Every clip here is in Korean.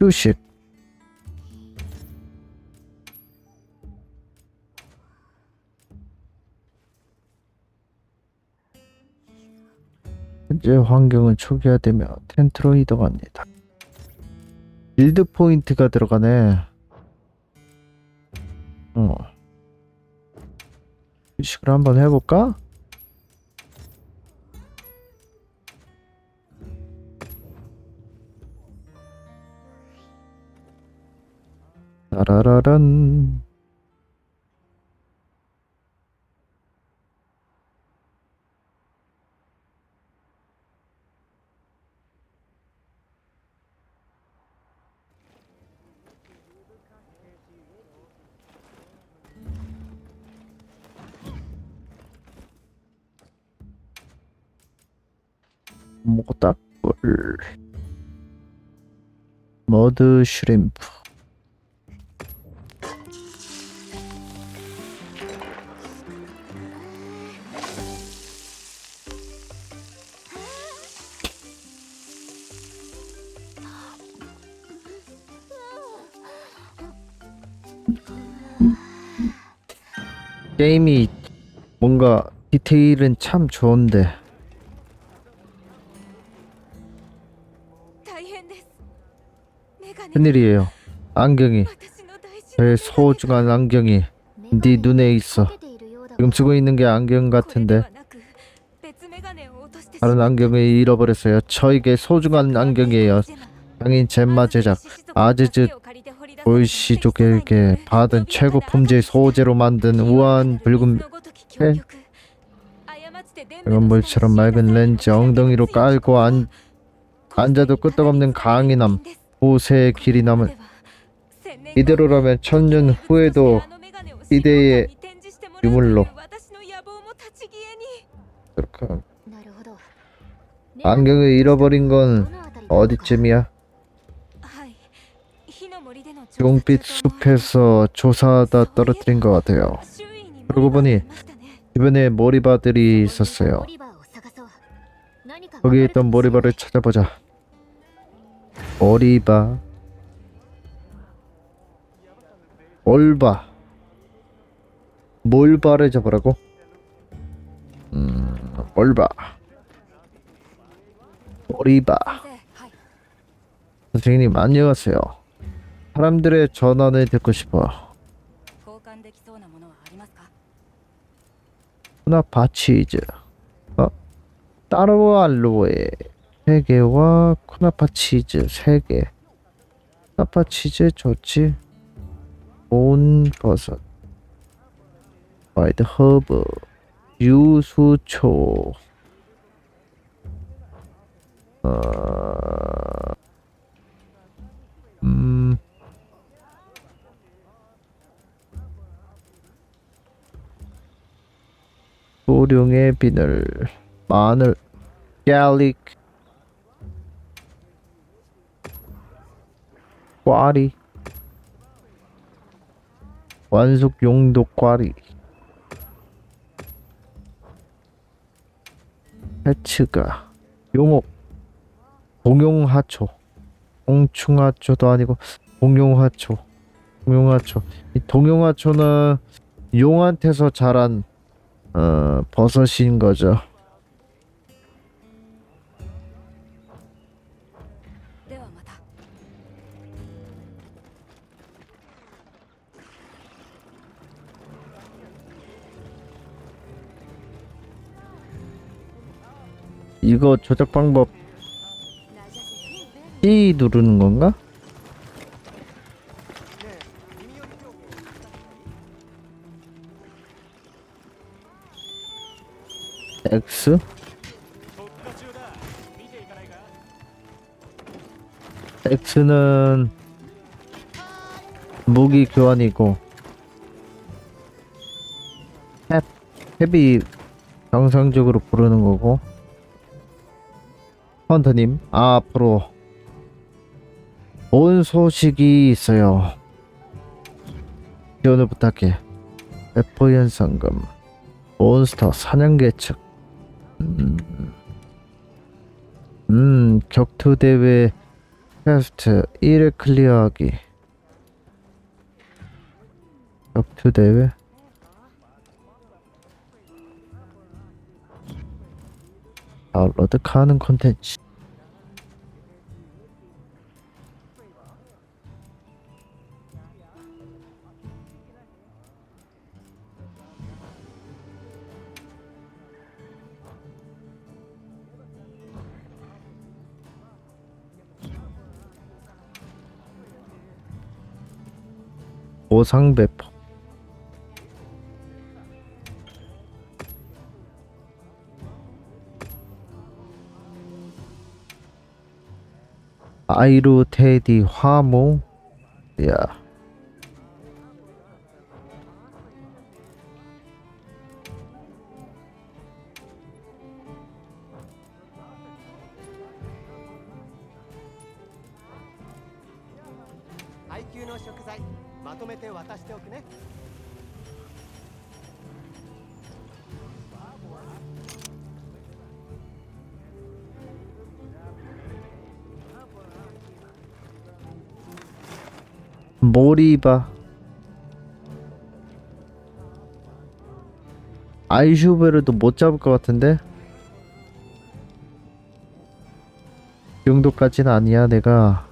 휴식. 현재 환경은 초기화되며 텐트로 이동합니다. 빌드 포인트가 들어가네. 어. 휴식을 한번 해볼까? 따라라란. 모닥불 머드 슈림프 게임이 뭔가 디테일은 참 좋은데. 웬일이에요. 안경이. 제 소중한 안경이 네 눈에 있어. 지금 쓰고 있는 게 안경 같은데. 다른 안경을 잃어버렸어요. 저에게 소중한 안경이에요. 장인 젬마 제작 아즈즈 볼시족에게 받은 최고 품질 소재로 만든 우아한 붉은 펜. 이건 물처럼 맑은 렌즈 엉덩이로 깔고 앉, 앉아도 끄떡없는 강인함 후세의 길이 남은 이대로라면 천년 후에도 시대의 유물로. 그렇게 안경을 잃어버린 건 어디쯤이야? 용빛 숲에서 조사하다 떨어뜨린 것 같아요. 그러고 보니 주변에 모리바들이 있었어요. 거기 있던 모리바를 찾아보자. 모리바, 올바, 몰바를 잡으라고? 음, 올바, 모리바. 선생님 안녕하세요. 사람들의 전환을 듣고 싶어. 나 바치즈. 어? 따로 알로에 3개와 쿠나파 치즈 3개. 쿠나파 치즈 좋지? 온 버섯. 와이드 허브. 유수초. 어... 음... 소룡의 비늘 마늘 갈릭 꽈리 완숙 용도 꽈리 해츠가 용옥 공용하초 공충하초도 아니고 공용하초 공용하초. 이 동용하초는 용한테서 자란 어, 버섯인 거죠. 이거 조작 방법 E 누르는 건가? X? X는 무기 교환이고 탭, 탭이 정상적으로 부르는 거고 헌터님 아, 앞으로 온 소식이 있어요. 지원을 부탁해. F 현상금 몬스터 사냥 계측 음, 음 격투 대회 퀘스트 1회 클리어하기. 격투 대회? 다운로드 가는 콘텐츠 보상 배포. 아이루 테디 화모 야 모리바. 아이슈베르도 못 잡을 것 같은데? 이 정도까지는 아니야 내가.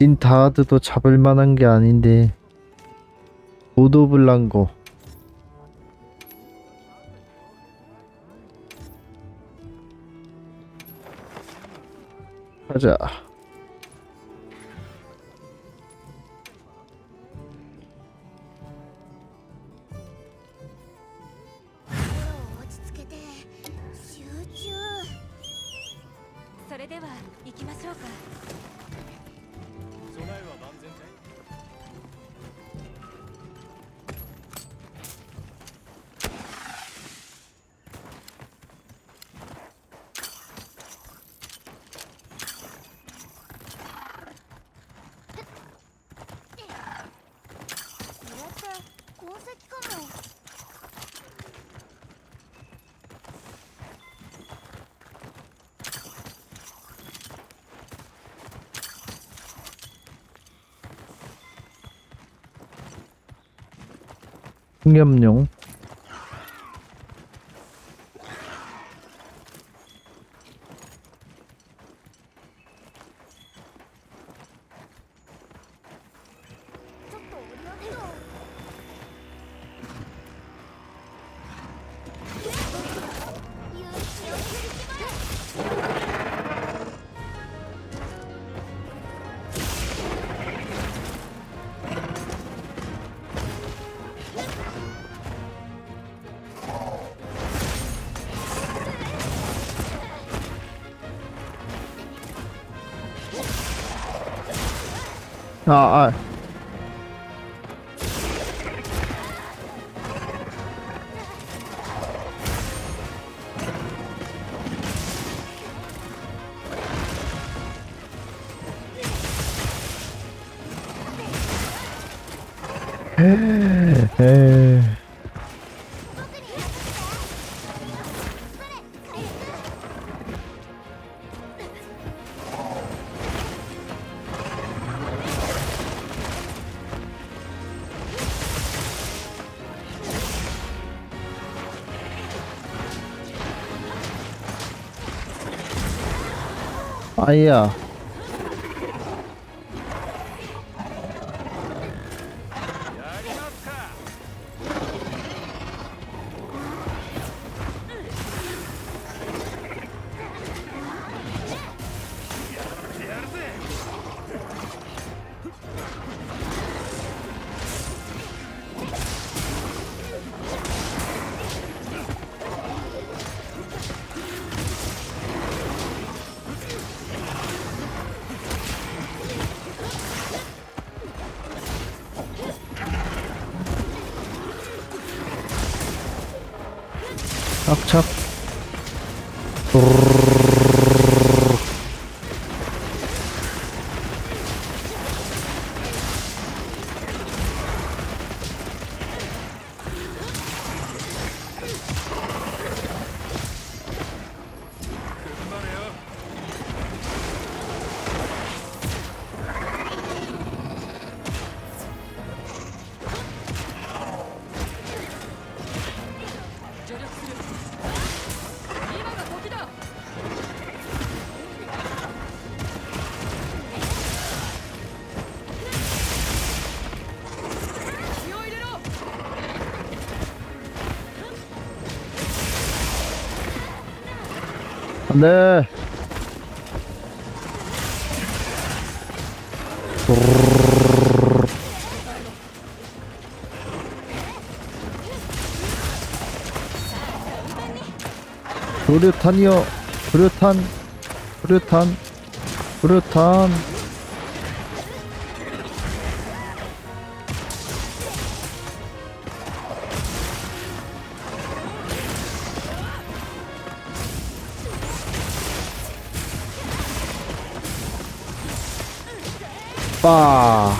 린다하드도 잡을 만한 게 아닌데. 보도블랑고 가 흑염용 아, 아. 에, 哎呀， や착 안돼 불유탄이요. 불유탄. 불유탄. 불유탄 빠.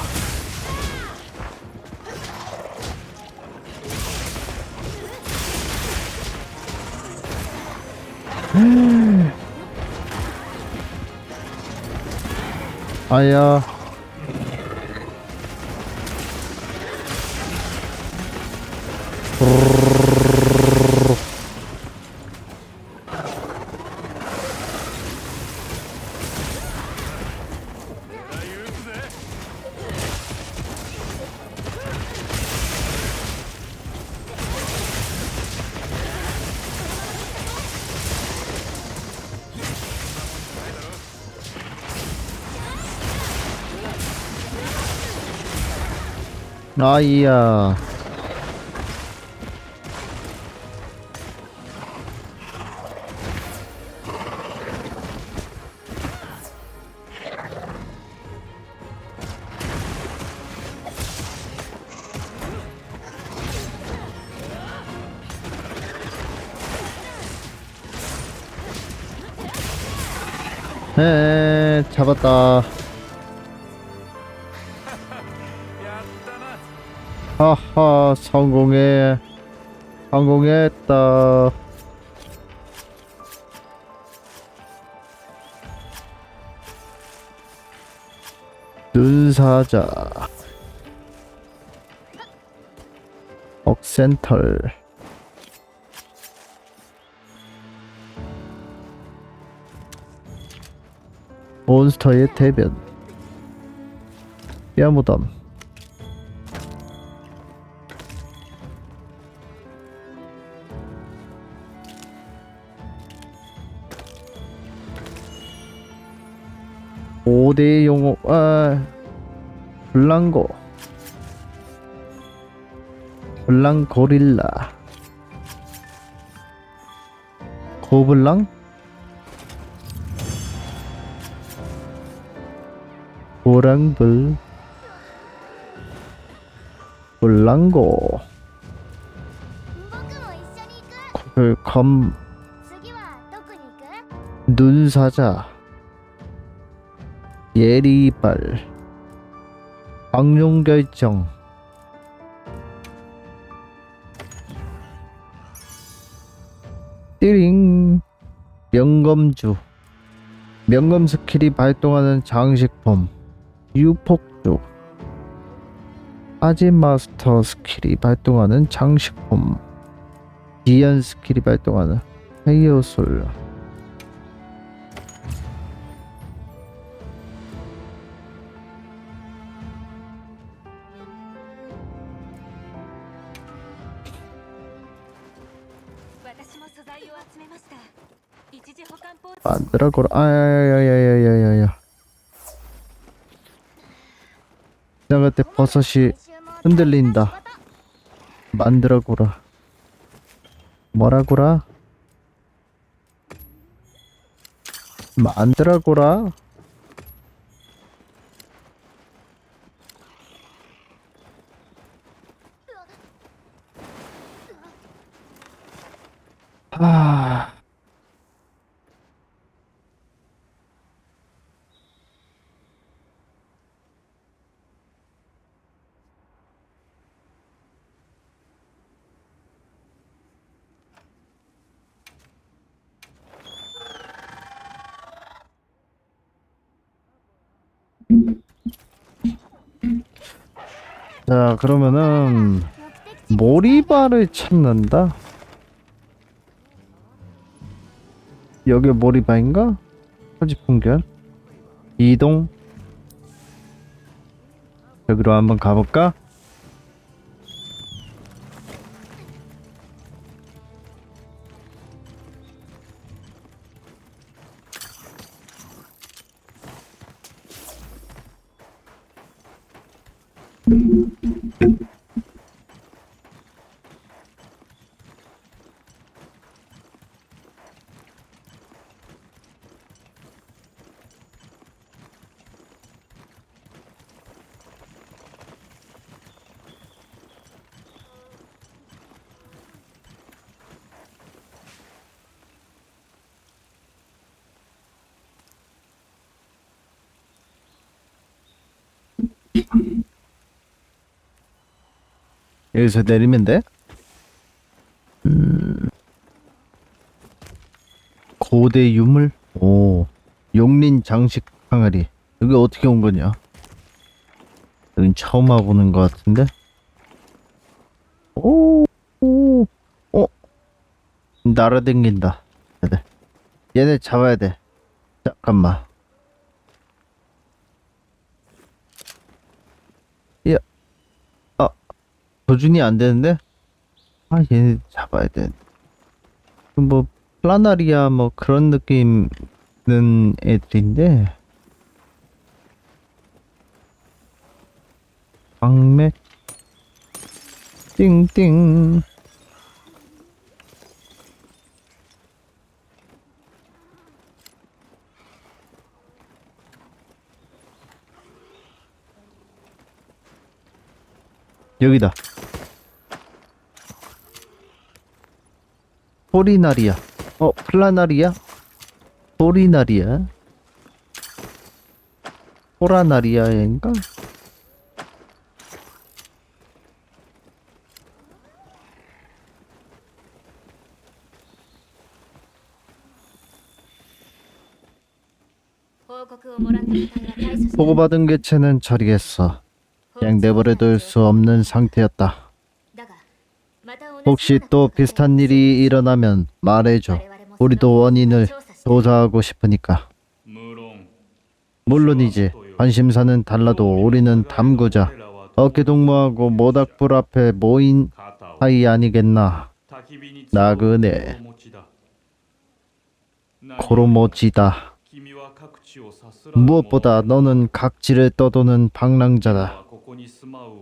아야 아이야. 에 잡았다 하하 성공해. 성공했다. 눈사자. 억센털. 몬스터의 대변. 뼈무덤 5대 용어 아 블랑고 블랑 고릴라. 고블랑? 고랑블 블랑고 그 검. 눈사자. 예리발 방용 결정. 띠링 명검주. 명검 스킬이 발동하는 장식품 유폭주. 아지 마스터 스킬이 발동하는 장식품 지연 스킬이 발동하는 헤이어솔. 私 내려갈 거라 아야야야야야야야 지나갈 내 버섯이 흔들린다. 만들어구라. 뭐라구라? 만들어구라? 아... 자 그러면은 모리바를 찾는다 여기 모리바인가? 소지풍견 이동 여기로 한번 가볼까? 여기서 내리면 돼? 음. 고대 유물? 오. 용린 장식 항아리. 여기 어떻게 온 거냐? 여긴 처음 와보는 것 같은데? 오. 오. 어. 날아댕긴다. 얘네. 얘네 잡아야 돼. 잠깐만. 야. 아. 조준이 안 되는데? 아, 얘네 잡아야 돼. 뭐, 플라나리아 뭐 그런 느낌 있는 애들인데. 광맥. 띵띵. 여기다. 포리나리아. 어, 플라나리아? 포리나리아? 포라나리아인가? 보고받은 개체는 처리했어. 그냥 내버려둘 수 없는 상태였다. 혹시 또 비슷한 일이 일어나면 말해줘. 우리도 원인을 조사하고 싶으니까. 물론이지. 관심사는 달라도 우리는 담구자. 어깨동무하고 모닥불 앞에 모인 사이 아니겠나. 나그네. 코로모지다. 무엇보다 너는 각지를 떠도는 방랑자다.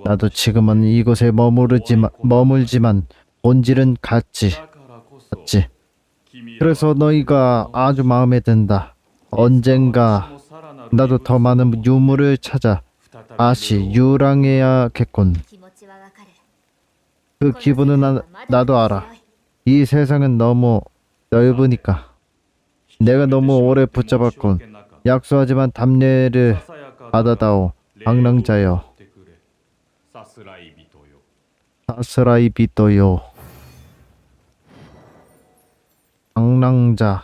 나도 지금은 이곳에 머무르지만 머물지만 본질은 같지. 같지. 그래서 너희가 아주 마음에 든다. 언젠가 나도 더 많은 유물을 찾아 다시 유랑해야겠군. 그 기분은 나, 나도 알아. 이 세상은 너무 넓으니까. 내가 너무 오래 붙잡았군. 약소하지만 담례를 받아다오. 방랑자여. 사스라이 비토요. 방랑자.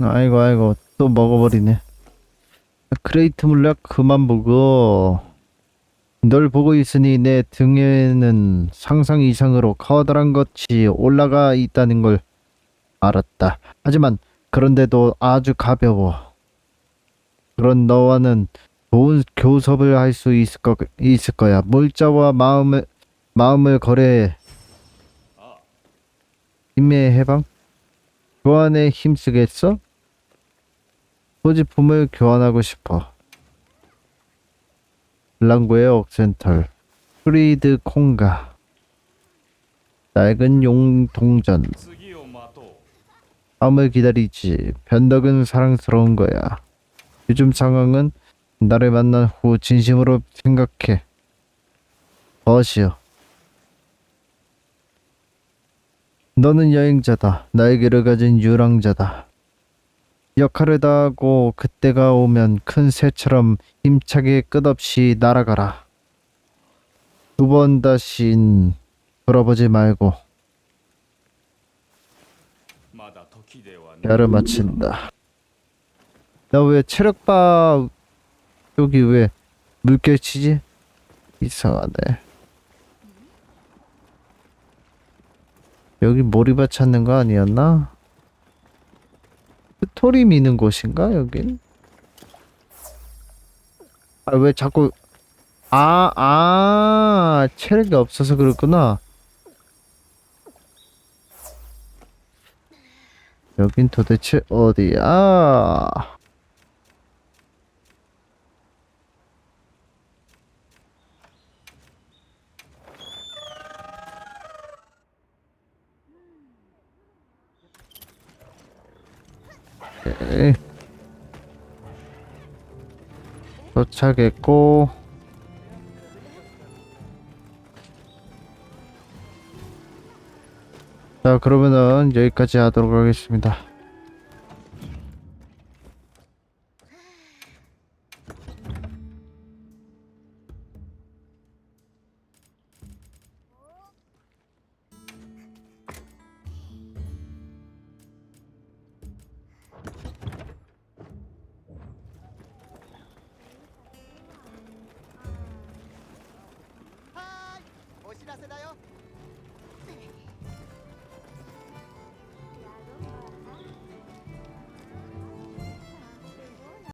아이고 아이고 또 먹어버리네. 크레이트 물약 그만 보고 널 보고 있으니 내 등에는 상상 이상으로 커다란 것이 올라가 있다는 걸 알았다. 하지만 그런데도 아주 가벼워. 그런 너와는 좋은 교섭을 할 수 있을 거 있을 거야. 물자와 마음을 마음을 거래해. 힘의 해방? 교환에 힘쓰겠어? 소지품을 교환하고 싶어. 블랑고의 옥센털, 프리드 콩가, 낡은 용동전, 다음을 기다리지. 변덕은 사랑스러운 거야. 요즘 상황은 나를 만난 후 진심으로 생각해. 벗이여. 너는 여행자다. 날개를 가진 유랑자다. 역할을 다하고 그때가 오면 큰 새처럼 힘차게 끝없이 날아가라. 두 번 다신 돌아보지 말고 야를 마친다. 나 왜 체력바 여기 왜 물결치지? 이상하네. 여기 모리바 찾는 거 아니었나? 스토리 미는 곳인가 여긴? 아 왜 자꾸 아, 아, 체력이 없어서 그렇구나. 여긴 도대체 어디야? 도착했고 자 그러면은 여기까지 하도록 하겠습니다